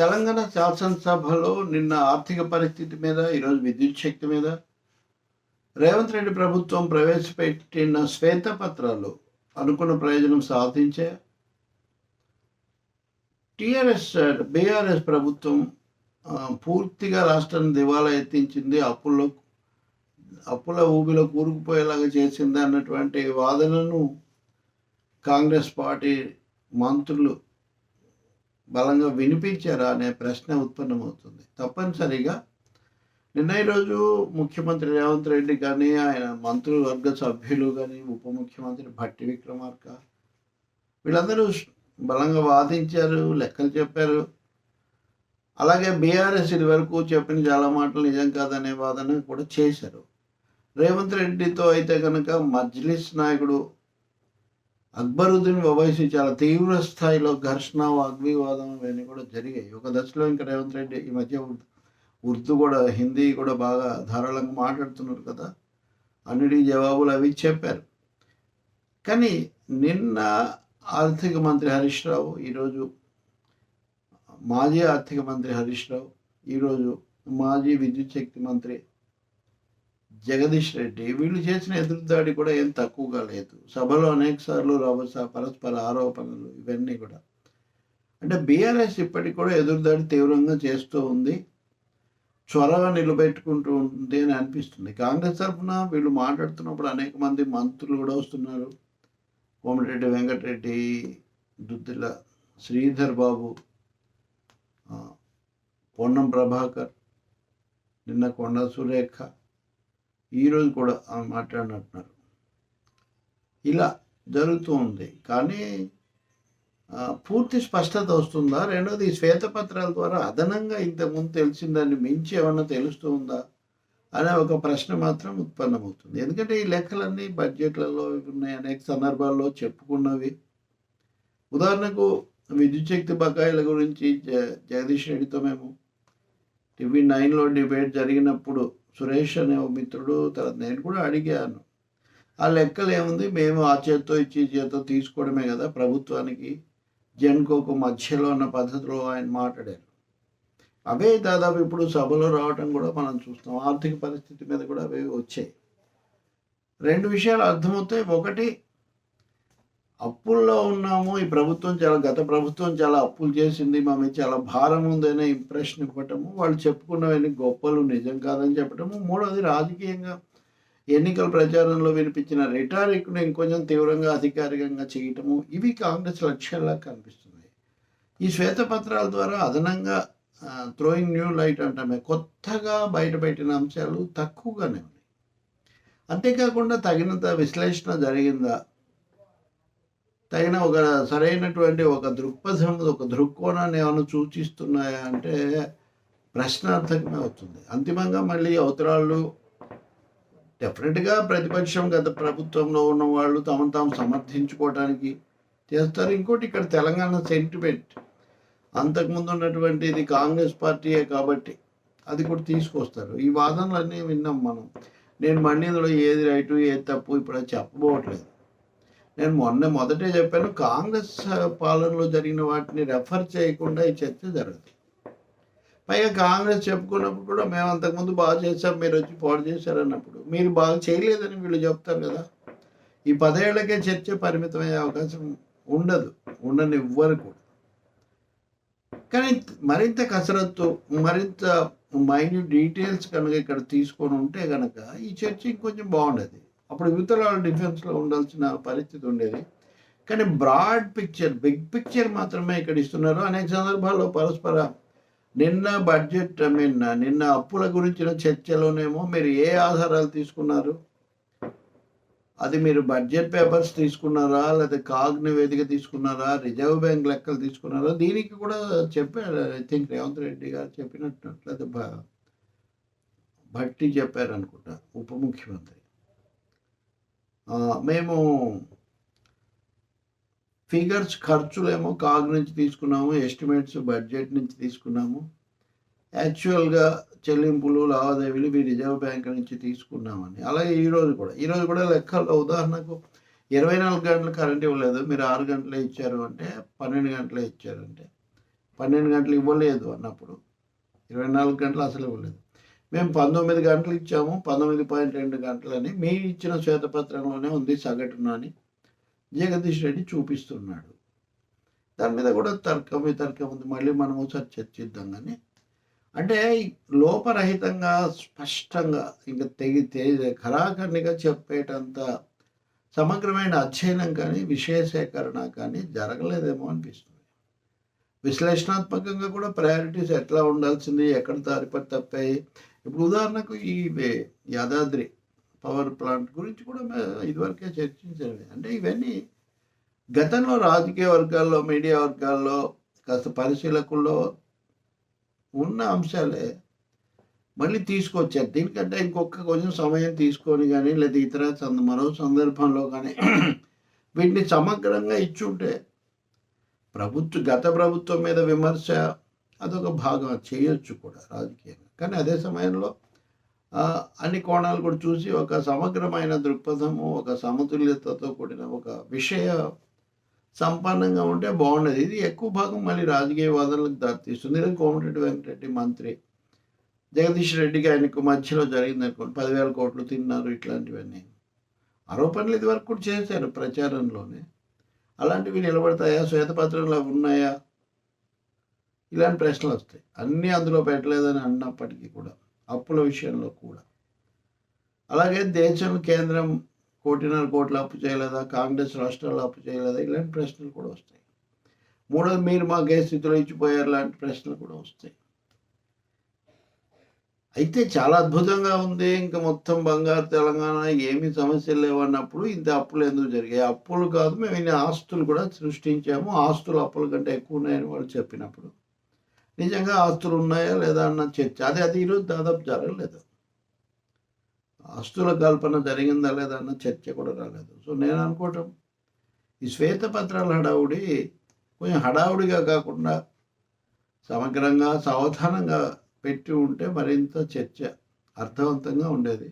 తెలంగాణ శాసనసభలో నిన్న ఆర్థిక పరిస్థితి మీద ఈరోజు విద్యుత్ శక్తి మీద రేవంత్ రెడ్డి ప్రభుత్వం ప్రవేశపెట్టిన శ్వేతపత్రాలు అనుకున్న ప్రయోజనం సాధించే టిఆర్ఎస్ బీఆర్ఎస్ ప్రభుత్వం పూర్తిగా రాష్ట్రాన్ని దివాలా ఎత్తించింది అప్పుల్లో అప్పుల ఊబిలో కూరుకుపోయేలాగా చేసింది అన్నటువంటి వాదనను కాంగ్రెస్ పార్టీ మంత్రులు బలంగా వినిపించారా అనే ప్రశ్న ఉత్పన్నమవుతుంది. తప్పనిసరిగా నిన్న ఈరోజు ముఖ్యమంత్రి రేవంత్ రెడ్డి కానీ ఆయన మంత్రివర్గ సభ్యులు కానీ ఉప ముఖ్యమంత్రి భట్టి విక్రమార్క వీళ్ళందరూ బలంగా వాదించారు లెక్కలు చెప్పారు. అలాగే బీఆర్ఎస్ ఇది వరకు చెప్పిన చాలా మాటలు నిజం కాదనే వాదన కూడా చేశారు. రేవంత్ రెడ్డితో అయితే కనుక మజ్లిస్ నాయకుడు అక్బరుద్దీన్ ఓవైసీ చాలా తీవ్ర స్థాయిలో ఘర్షణ వాగ్వివాదం ఇవన్నీ కూడా జరిగాయి. ఒక దశలో ఇంకా రేవంత్ రెడ్డి ఈ మధ్య ఉర్దూ కూడా హిందీ కూడా బాగా ధారాళంగా మాట్లాడుతున్నారు కదా. అన్నిటికీ జవాబులు అవి చెప్పారు. కానీ నిన్న ఆర్థిక మంత్రి హరీష్ రావు ఈరోజు మాజీ ఆర్థిక మంత్రి హరీష్ రావు ఈరోజు మాజీ విద్యుత్ శక్తి మంత్రి జగదీష్ రెడ్డి వీళ్ళు చేసిన ఎదురుదాడి కూడా ఏం తక్కువగా లేదు. సభలో అనేక సార్లు రభస పరస్పర ఆరోపణలు ఇవన్నీ కూడా. అంటే బీఆర్ఎస్ ఇప్పటికి కూడా ఎదురుదాడి తీవ్రంగా చేస్తూ ఉంది. చొరవ నిలబెట్టుకుంటూ ఉంది అని అనిపిస్తుంది. కాంగ్రెస్ తరఫున వీళ్ళు మాట్లాడుతున్నప్పుడు అనేక మంది మంత్రులు కూడా వస్తున్నారు. కోమటిరెడ్డి వెంకటరెడ్డి దుద్దిల శ్రీధర్ బాబు పొన్నం ప్రభాకర్ నిన్న కొండ సురేఖ ఈరోజు కూడా మాట్లాడినట్టున్నారు. ఇలా జరుగుతూ ఉంది. కానీ పూర్తి స్పష్టత వస్తుందా? రెండోది శ్వేతపత్రాల ద్వారా అదనంగా ఇంతకుముందు తెలిసిందాన్ని మించి ఏమన్నా తెలుస్తూ ఉందా? అనే ఒక ప్రశ్న మాత్రం ఉత్పన్నమవుతుంది. ఎందుకంటే ఈ లెక్కలన్నీ బడ్జెట్లలో ఉన్నాయి అనేక సందర్భాల్లో చెప్పుకున్నవి. ఉదాహరణకు విద్యుత్ శక్తి బకాయిల గురించి జ- జగదీష్ రెడ్డితో మేము టీవీ నైన్లో డిబేట్ జరిగినప్పుడు సురేష్ అనే ఓ మిత్రుడు తర్వాత నేను కూడా అడిగాను. ఆ లెక్కలు ఏముంది? మేము ఆ చేత్తో ఇచ్చి ఈ చేత్తో తీసుకోవడమే కదా ప్రభుత్వానికి. జన్కోకు మధ్యలో ఉన్న పద్ధతిలో ఆయన మాట్లాడారు. అవే దాదాపు ఇప్పుడు సభలో రావటం కూడా మనం చూస్తాం ఆర్థిక పరిస్థితి మీద కూడా అవి వచ్చాయి. రెండు విషయాలు అర్థమవుతాయి. ఒకటి అప్పుల్లో ఉన్నాము. ఈ ప్రభుత్వం చాలా గత ప్రభుత్వం చాలా అప్పులు చేసింది. మా మీద చాలా భారం ఉందనే ఇంప్రెషన్ ఇవ్వటము వాళ్ళు చెప్పుకున్నవన్నీ గొప్పలు నిజం కాదని చెప్పటము. మూడోది రాజకీయంగా ఎన్నికల ప్రచారంలో వినిపించిన రిటారిక్ను ఇంకొంచెం తీవ్రంగా అధికారికంగా చేయటము ఇవి కాంగ్రెస్ లక్ష్యాల్లా కనిపిస్తుంది ఈ శ్వేతపత్రాల ద్వారా అదనంగా థ్రోయింగ్ న్యూ లైట్ అంటామే. కొత్తగా బయటపెట్టిన అంశాలు తక్కువగానే ఉన్నాయి. అంతేకాకుండా తగినంత విశ్లేషణ జరిగిందా? తగిన ఒక సరైనటువంటి ఒక దృక్పథం ఒక దృక్కోణాన్ని ఏమైనా సూచిస్తున్నాయా అంటే ప్రశ్నార్థకమే అవుతుంది. అంతిమంగా మళ్ళీ అవతరాలు డెఫినెట్గా ప్రతిపక్షం గత ప్రభుత్వంలో ఉన్న వాళ్ళు తమను తాము సమర్థించుకోవడానికి చేస్తారు. ఇంకోటి ఇక్కడ తెలంగాణ సెంటిమెంట్ అంతకుముందు ఉన్నటువంటి ఇది కాంగ్రెస్ పార్టీయే కాబట్టి అది కూడా తీసుకొస్తారు. ఈ వాదనలన్నీ విన్నాం మనం. నేను మళ్ళీ ఏది రైటు ఏది తప్పు ఇప్పుడు చెప్పబోవట్లేదు. నేను మొన్న మొదటే చెప్పాను కాంగ్రెస్ పాలనలో జరిగిన వాటిని రెఫర్ చేయకుండా ఈ చర్చ జరగదు పైగా కాంగ్రెస్ చెప్పుకున్నప్పుడు కూడా మేము అంతకుముందు బాగా చేసాం మీరు వచ్చి పాడు చేశారన్నప్పుడు. మీరు బాగా చేయలేదని వీళ్ళు చెప్తారు కదా. ఈ పదేళ్ళకే చర్చ పరిమితమయ్యే అవకాశం ఉండదు ఉండనివ్వరు కూడా కానీ మరింత కసరత్తు మరింత మైన్యూట్ డీటెయిల్స్ కనుక ఇక్కడ తీసుకొని ఉంటే కనుక ఈ చర్చ ఇంకొంచెం బాగుండేది. అప్పుడు యువతరాల డిఫెన్స్లో ఉండాల్సిన పరిస్థితి ఉండేది. కానీ బ్రాడ్ పిక్చర్ బిగ్ పిక్చర్ మాత్రమే ఇక్కడ ఇస్తున్నారు. అనేక సందర్భాల్లో పరస్పర నిన్న బడ్జెట్ ఐ మీన్ నిన్న అప్పుల గురించిన చర్చలోనేమో మీరు ఏ ఆధారాలు తీసుకున్నారు? అది మీరు బడ్జెట్ పేపర్స్ తీసుకున్నారా? లేదా కాగ్ నివేదిక తీసుకున్నారా? రిజర్వ్ బ్యాంక్ లెక్కలు తీసుకున్నారా? దీనికి కూడా చెప్పారు ఐ థింక్ రేవంత్ రెడ్డి గారు చెప్పినట్టు లేదా భట్టి చెప్పారు అనుకుంటా ఉప ముఖ్యమంత్రి. మేము ఫిగర్స్ ఖర్చులేమో కాగ్ నుంచి తీసుకున్నాము ఎస్టిమేట్స్ బడ్జెట్ నుంచి తీసుకున్నాము. యాక్చువల్గా చెల్లింపులు లావాదేవీలు మీ రిజర్వ్ బ్యాంక్ నుంచి తీసుకున్నామని. అలాగే ఈరోజు కూడా. ఈరోజు కూడా లెక్కల్లో ఉదాహరణకు ఇరవై నాలుగు గంటలు కరెంట్ ఇవ్వలేదు మీరు ఆరు గంటలే ఇచ్చారు అంటే పన్నెండు గంటలే ఇచ్చారు అంటే పన్నెండు గంటలు ఇవ్వలేదు అన్నప్పుడు ఇరవై నాలుగు గంటలు అసలు ఇవ్వలేదు. మేము పంతొమ్మిది గంటలు ఇచ్చాము పంతొమ్మిది పాయింట్ రెండు గంటలని. మీ ఇచ్చిన శ్వేతపత్రంలోనే ఉంది సగటున అని జగదీష్ రెడ్డి చూపిస్తున్నాడు. దాని మీద కూడా తర్కం వితర్కం ఉంది. మళ్ళీ మనం ఒకసారి చర్చిద్దాం కానీ అంటే లోపరహితంగా స్పష్టంగా ఇంకా తెగి తెగి ఖరాఖండిగా చెప్పేటంత సమగ్రమైన అధ్యయనం కానీ విషయ సేకరణ కానీ జరగలేదేమో అనిపిస్తుంది. విశ్లేషణాత్మకంగా కూడా ప్రయారిటీస్ ఎట్లా ఉండాల్సింది ఎక్కడ దారిపడి తప్పాయి ఇప్పుడు ఉదాహరణకు ఈ యాదాద్రి పవర్ ప్లాంట్ గురించి కూడా ఇదివరకే చర్చించారు. అంటే ఇవన్నీ గతంలో రాజకీయ వర్గాల్లో మీడియా వర్గాల్లో కాస్త పరిశీలకుల్లో ఉన్న అంశాలే మళ్ళీ తీసుకొచ్చారు. దీనికంటే ఇంకొక కొంచెం సమయం తీసుకొని కానీ లేదా ఇతర సంద- మరో సందర్భంలో కానీ వీటిని సమగ్రంగా ఇచ్చుంటే ప్రభుత్వ గత ప్రభుత్వం మీద విమర్శ అదొక భాగం చేయొచ్చు కూడా రాజకీయంగా. కానీ అదే సమయంలో అన్ని కోణాలు కూడా చూసి ఒక సమగ్రమైన దృక్పథము ఒక సమతుల్యతతో కూడిన ఒక విషయ సంపన్నంగా ఉంటే బాగుండేది. ఇది ఎక్కువ భాగం మళ్ళీ రాజకీయ వాదనలకు దారితీస్తుంది. ఇది కోమటిరెడ్డి వెంకటరెడ్డి మంత్రి జగదీష్ రెడ్డికి ఆయనకు మధ్యలో జరిగింది అనుకోండి. పదివేల కోట్లు తిన్నారు ఇట్లాంటివన్నీ. ఆరోపణలు ఇదివరకు కూడా చేశారు ప్రచారంలోనే. అలాంటివి నిలబడతాయా? శ్వేతపత్రంలో అవి ఉన్నాయా? ఇలాంటి ప్రశ్నలు వస్తాయి. అన్నీ అందులో పెట్టలేదని అన్నప్పటికీ కూడా అప్పుల విషయంలో కూడా. అలాగే దేశం కేంద్రం కోటిన్నర కోట్లు అప్పు చేయలేదా? కాంగ్రెస్ రాష్ట్రాలు అప్పు చేయలేదా? ఇలాంటి ప్రశ్నలు కూడా వస్తాయి. మూడోది మీరు మాకు ఏ స్థితిలో ఇచ్చిపోయారు లాంటి ప్రశ్నలు కూడా వస్తాయి. అయితే చాలా అద్భుతంగా ఉంది. ఇంకా మొత్తం బంగారు తెలంగాణ ఏమీ సమస్యలు లేవు అన్నప్పుడు ఇంత అప్పులు ఎందుకు జరిగాయి? అప్పులు కాదు మేము ఇన్ని ఆస్తులు కూడా సృష్టించాము. ఆస్తులు అప్పుల కంటే ఎక్కువ ఉన్నాయని వాళ్ళు చెప్పినప్పుడు. నిజంగా ఆస్తులు ఉన్నాయా లేదా అన్న చర్చ. అదే అది ఈరోజు దాదాపు జరగలేదు. ఆస్తుల కల్పన జరిగిందా లేదా అన్న చర్చ కూడా రాలేదు. సో నేను అనుకోవటం ఈ శ్వేతపత్రాల హడావుడి కొంచెం హడావుడిగా కాకుండా సమగ్రంగా సావధానంగా పెట్టి ఉంటే మరింత చర్చ అర్థవంతంగా ఉండేది.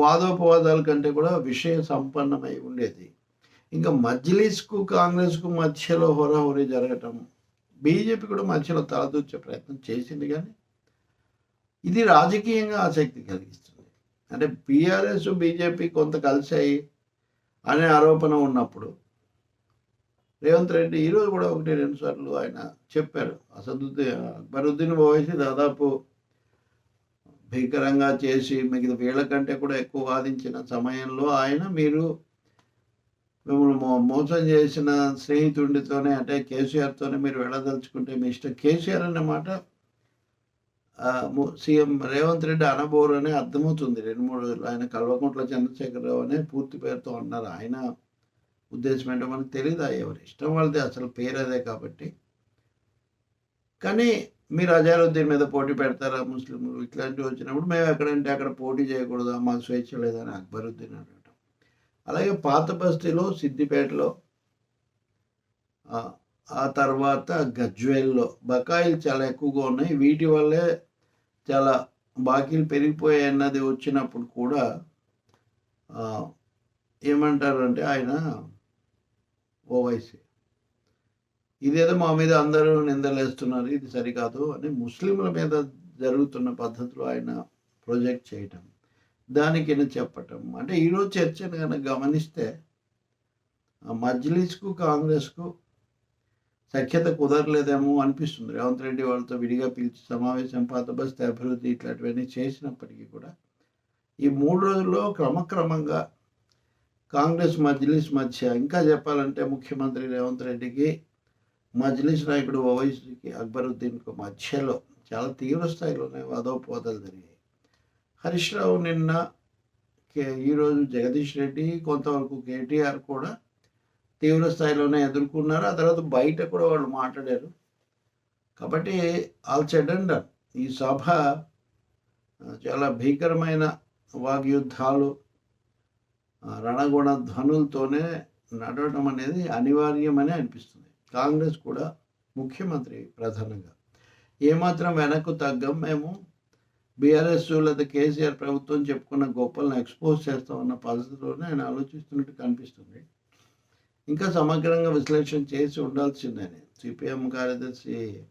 వాదోపవాదాల కంటే కూడా విషయ సంపన్నమై ఉండేది. ఇంకా మజ్లిస్కు కాంగ్రెస్కు మధ్యలో హోరాహోరీ జరగటం బీజేపీ కూడా మధ్యలో తలదూర్చే ప్రయత్నం చేసింది కానీ ఇది రాజకీయంగా ఆసక్తి కలిగిస్తుంది. అంటే బీఆర్ఎస్ బీజేపీ కొంత కలిసాయి అనే ఆరోపణ ఉన్నప్పుడు రేవంత్ రెడ్డి ఈరోజు కూడా ఒకటి రెండు సార్లు ఆయన చెప్పారు. అసదుద్దీన్ అక్బరుద్దీన్ ఓవైసీ దాదాపు భీకరంగా చేసి మిగతా వీళ్ళ కంటే కూడా ఎక్కువ వాదించిన సమయంలో ఆయన మీరు మిమ్మల్ని మోసం చేసిన స్నేహితుడితోనే అంటే కేసీఆర్తోనే మీరు వెళ్ళదలుచుకుంటే మీ ఇష్టం. కేసీఆర్ అన్నమాట మాట సీఎం రేవంత్ రెడ్డి అనబోరు అని అర్థమవుతుంది. రెండు మూడు ఆయన కల్వకుంట్ల చంద్రశేఖరరావు అనే పూర్తి పేరుతో అన్నారు. ఆయన ఉద్దేశం ఏంటో మనకు తెలియదు ఎవరి ఇష్టం వాళ్ళది అసలు పేరు అదే కాబట్టి. కానీ మీరు అజారుద్దీన్ మీద పోటీ పెడతారా ముస్లింలు? ఇట్లాంటివి వచ్చినప్పుడు మేము ఎక్కడంటే అక్కడ పోటీ చేయకూడదు మాకు స్వేచ్ఛ లేదని అక్బరుద్దీన్ అన్నాడు. అలాగే పాత బస్తీలో సిద్దిపేటలో ఆ, తర్వాత గజ్వేల్లో బకాయిలు చాలా ఎక్కువగా ఉన్నాయి. వీటి వల్లే చాలా బాకీలు పెరిగిపోయాయి అన్నది వచ్చినప్పుడు కూడా ఏమంటారంటే ఆయన ఓవైసీ. ఇదేదో మా మీద అందరూ నిందలేస్తున్నారు ఇది సరికాదు అని ముస్లింల మీద జరుగుతున్న పద్ధతిలో ఆయన ప్రొజెక్ట్ చేయటం. దానికి చెప్పటం. అంటే ఈరోజు చర్చను కనుక గమనిస్తే ఆ మజ్లిస్కు కాంగ్రెస్కు సఖ్యత కుదరలేదేమో అనిపిస్తుంది. రేవంత్ రెడ్డి వాళ్ళతో విడిగా పిలిచి సమావేశం పాతబస్తీ అభివృద్ధి ఇట్లాంటివన్నీ చేసినప్పటికీ కూడా ఈ మూడు రోజుల్లో క్రమక్రమంగా కాంగ్రెస్ మజ్లిస్ మధ్య ఇంకా చెప్పాలంటే ముఖ్యమంత్రి రేవంత్ రెడ్డికి మజ్లిస్ నాయకుడు ఓవైసీకి అక్బరుద్దీన్కు మధ్యలో చాలా తీవ్ర స్థాయిలోనే వాదోపవాదాలు జరిగాయి హరీష్ రావు నిన్న కే- ఈరోజు జగదీష్ రెడ్డి కొంతవరకు కేటీఆర్ కూడా తీవ్ర స్థాయిలోనే ఎదుర్కొన్నారు. ఆ తర్వాత బయట కూడా వాళ్ళు మాట్లాడారు. కాబట్టి ఆల్ సెడ్ డన్. ఈ సభ చాలా భీకరమైన వాగ్యుద్ధాలు రణగుణ ధ్వనులతోనే నడవడం అనేది అనివార్యమని అనిపిస్తుంది. కాంగ్రెస్ కూడా ముఖ్యమంత్రి ప్రధానంగా. ఏమాత్రం వెనక్కు తగ్గం మేము బీఆర్ఎస్ లేదా కేసీఆర్ ప్రభుత్వం చెప్పుకున్న గొప్పలను ఎక్స్పోజ్ చేస్తామన్న పద్ధతిలోనే ఆయన ఆలోచిస్తున్నట్టు కనిపిస్తుంది. ఇంకా సమగ్రంగా విశ్లేషణ చేసి ఉండాల్సిందే. సిపిఎం కార్యదర్శి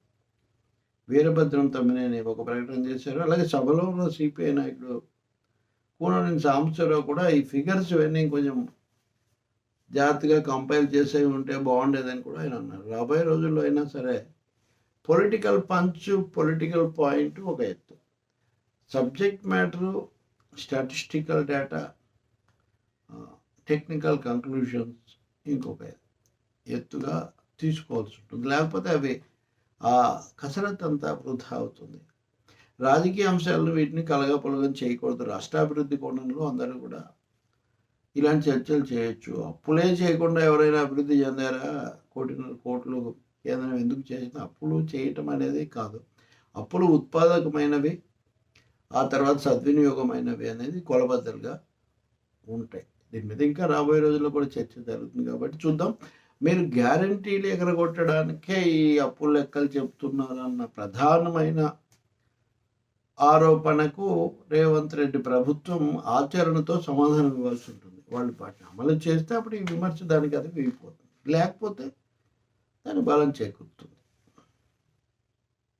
వీరభద్రం తమ్మినేని ఒక ప్రకటన చేశారు. అలాగే సభలో ఉన్న సిపిఐ నాయకుడు కూనూరి సాంబశ్వరరావు కూడా ఈ ఫిగర్స్ ఇవన్నీ కొంచెం జాగ్రత్తగా కంపైల్ చేసేవి ఉంటే బాగుండేదని కూడా ఆయన అన్నారు. రాబోయే రోజుల్లో అయినా సరే పొలిటికల్ పంచ్ పొలిటికల్ పాయింట్ ఒక ఎత్తు. Subject matter statistical data technical conclusions ఇంకొక ఎత్తుగా తీసుకోవాల్సి ఉంటుంది. లేకపోతే అవి ఆ కసరత్ అంతా వృధా అవుతుంది. రాజకీయ అంశాలను వీటిని కలగపొలగం చేయకూడదు. రాష్ట్రాభివృద్ధి కోణంలో అందరూ కూడా ఇలాంటి చర్చలు చేయొచ్చు. అప్పులే చేయకుండా ఎవరైనా అభివృద్ధి చెందారా? కోటిన్నర కోట్లు కేంద్రం ఎందుకు చేసిన అప్పులు చేయటం అనేది కాదు. అప్పులు ఉత్పాదకమైనవి ఆ తర్వాత సద్వినియోగమైనవి అనేది కొలబద్దలుగా ఉంటాయి. దీని మీద ఇంకా రాబోయే రోజుల్లో కూడా చర్చ జరుగుతుంది కాబట్టి చూద్దాం. మీరు గ్యారంటీలు ఎగరగొట్టడానికే ఈ అప్పుల లెక్కలు చెప్తున్నారన్న ప్రధానమైన ఆరోపణకు రేవంత్ రెడ్డి ప్రభుత్వం ఆచరణతో సమాధానం ఇవ్వాల్సి ఉంటుంది. వాళ్ళు వాటిని అమలు చేస్తే అప్పుడు ఈ విమర్శ దానికి అది విడిపోతుంది లేకపోతే దాని బలం చేకూరుతుంది.